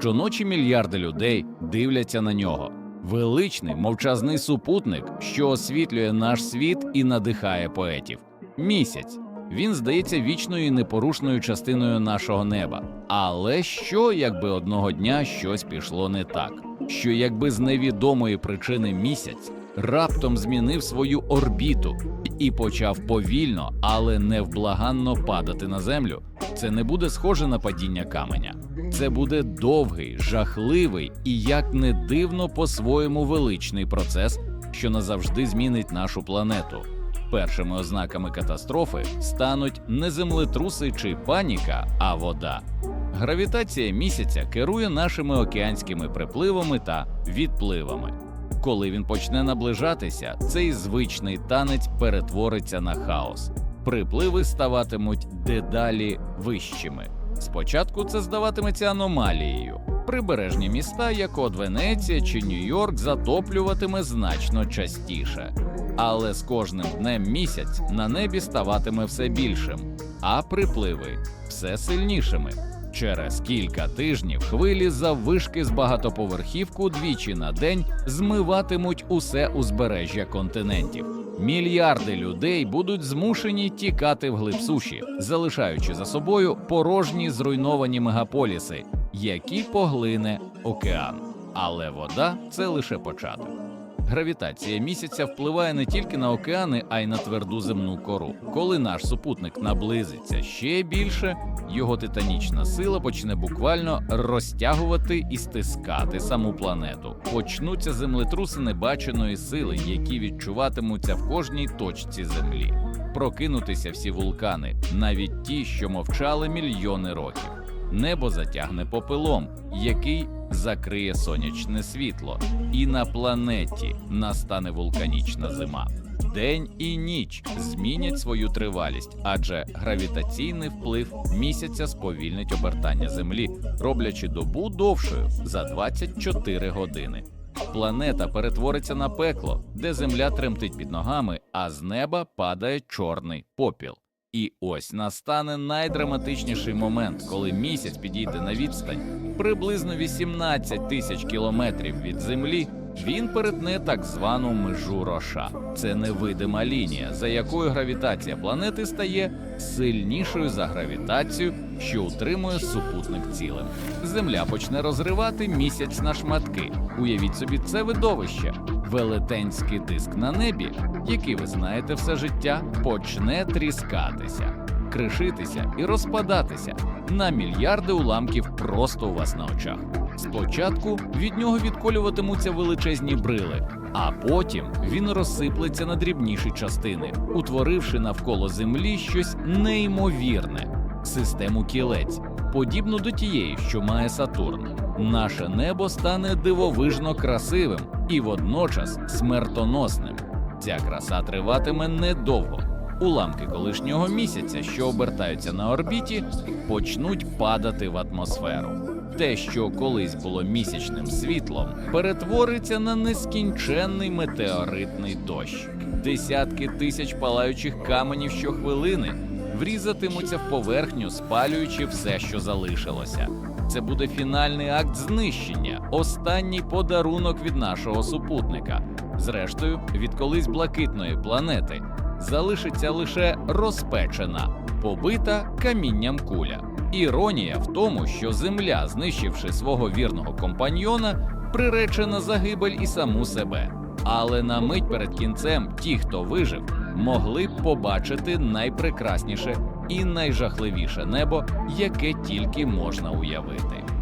Щоночі мільярди людей дивляться на нього. Величний мовчазний супутник, що освітлює наш світ і надихає поетів. Місяць. Він здається вічною і непорушною частиною нашого неба. Але що, якби одного дня щось пішло не так? Що якби з невідомої причини місяць раптом змінив свою орбіту і почав повільно, але невблаганно падати на землю? Це не буде схоже на падіння каменя. Це буде довгий, жахливий і, як не дивно, по-своєму величний процес, що назавжди змінить нашу планету. Першими ознаками катастрофи стануть не землетруси чи паніка, а вода. Гравітація місяця керує нашими океанськими припливами та відпливами. Коли він почне наближатися, цей звичний танець перетвориться на хаос. Припливи ставатимуть дедалі вищими. Спочатку це здаватиметься аномалією. Прибережні міста, як от Венеція чи Нью-Йорк, затоплюватиме значно частіше. Але з кожним днем місяць на небі ставатиме все більшим, а припливи все сильнішими. Через кілька тижнів хвилі заввишки з багатоповерхівку двічі на день змиватимуть усе узбережжя континентів. Мільярди людей будуть змушені тікати вглиб суші, залишаючи за собою порожні зруйновані мегаполіси, які поглине океан. Але вода це лише початок. Гравітація місяця впливає не тільки на океани, а й на тверду земну кору. Коли наш супутник наблизиться ще більше, його титанічна сила почне буквально розтягувати і стискати саму планету. Почнуться землетруси небаченої сили, які відчуватимуться в кожній точці землі. Прокинутися всі вулкани, навіть ті, що мовчали мільйони років. Небо затягне попелом, який закриє сонячне світло, і на планеті настане вулканічна зима. День і ніч змінять свою тривалість, адже гравітаційний вплив місяця сповільнить обертання Землі, роблячи добу довшою за 24 години. Планета перетвориться на пекло, де земля тремтить під ногами, а з неба падає чорний попіл. І ось настане найдраматичніший момент, коли місяць підійде на відстань приблизно 18 тисяч кілометрів від землі. Він перетне так звану межу роша. Це невидима лінія, за якою гравітація планети стає сильнішою за гравітацію, що утримує супутник цілим. Земля почне розривати місяць на шматки. Уявіть собі це видовище. Велетенський диск на небі, який ви знаєте все життя, почне тріскатися, кришитися і розпадатися на мільярди уламків просто у вас на очах. Спочатку від нього відколюватимуться величезні брили, а потім він розсиплеться на дрібніші частини, утворивши навколо землі щось неймовірне систему кілець, подібну до тієї, що має Сатурн. Наше небо стане дивовижно красивим і водночас смертоносним. Ця краса триватиме недовго. Уламки колишнього місяця, що обертаються на орбіті, почнуть падати в атмосферу. Те, що колись було місячним світлом, перетвориться на нескінченний метеоритний дощ. Десятки тисяч палаючих каменів щохвилини врізатимуться в поверхню, спалюючи все, що залишилося. Це буде фінальний акт знищення, останній подарунок від нашого супутника. Зрештою, від колись блакитної планети залишиться лише розпечена, побита камінням куля. Іронія в тому, що Земля, знищивши свого вірного компаньйона, приречена загибель і саму себе. Але на мить перед кінцем ті, хто вижив, могли б побачити найпрекрасніше і найжахливіше небо, яке тільки можна уявити.